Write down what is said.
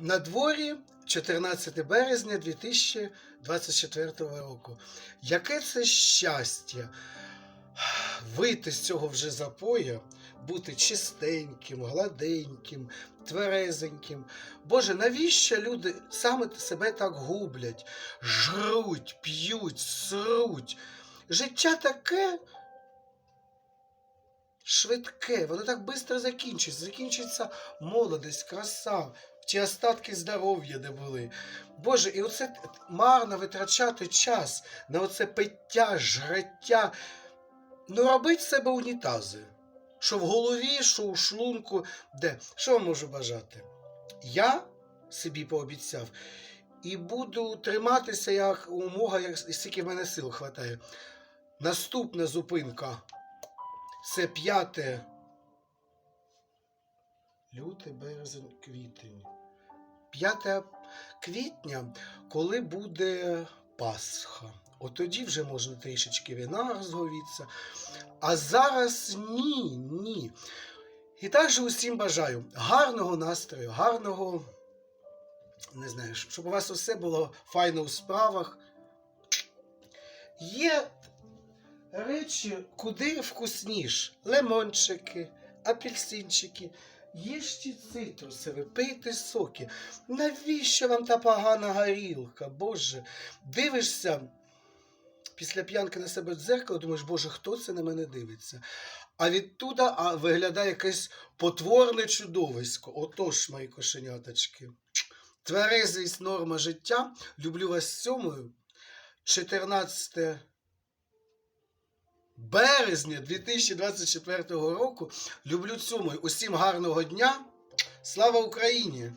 На дворі 14 березня 2024 року. Яке це щастя вийти з цього вже запоя, бути чистеньким, гладеньким, тверезеньким. Боже, навіщо люди саме себе так гублять, жруть, п'ють, сруть? Життя таке швидке, воно так швидко закінчується. Закінчується молодість, краса, ті остатки здоров'я, де були. Боже, і оце марно витрачати час на оце пиття, жраття. Ну, робить себе унітази. Що в голові, що у шлунку, де. Що вам можу бажати? Я собі пообіцяв і буду триматися як умога, як скільки в мене сил хватає. Наступна зупинка. Це 5 лютий, березень, квітень. 5 квітня, коли буде Пасха. От тоді вже можна трішечки вина розговіться. А зараз ні, ні. І також усім бажаю гарного настрою, гарного, не знаю, щоб у вас усе було файно у справах. Є речі куди вкусніш. Лимончики, апельсинчики. Їжте цитрусові, пийте соки. Навіщо вам та погана горілка? Боже, дивишся після п'янки на себе в дзеркало, думаєш, Боже, хто це на мене дивиться? А відтуда а, виглядає якесь потворне чудовисько. Отож, мої кошеняточки. Тверезість норма життя. Люблю вас сьомою. 14 березня 2024 року. Люблю цьому. Усім гарного дня. Слава Україні!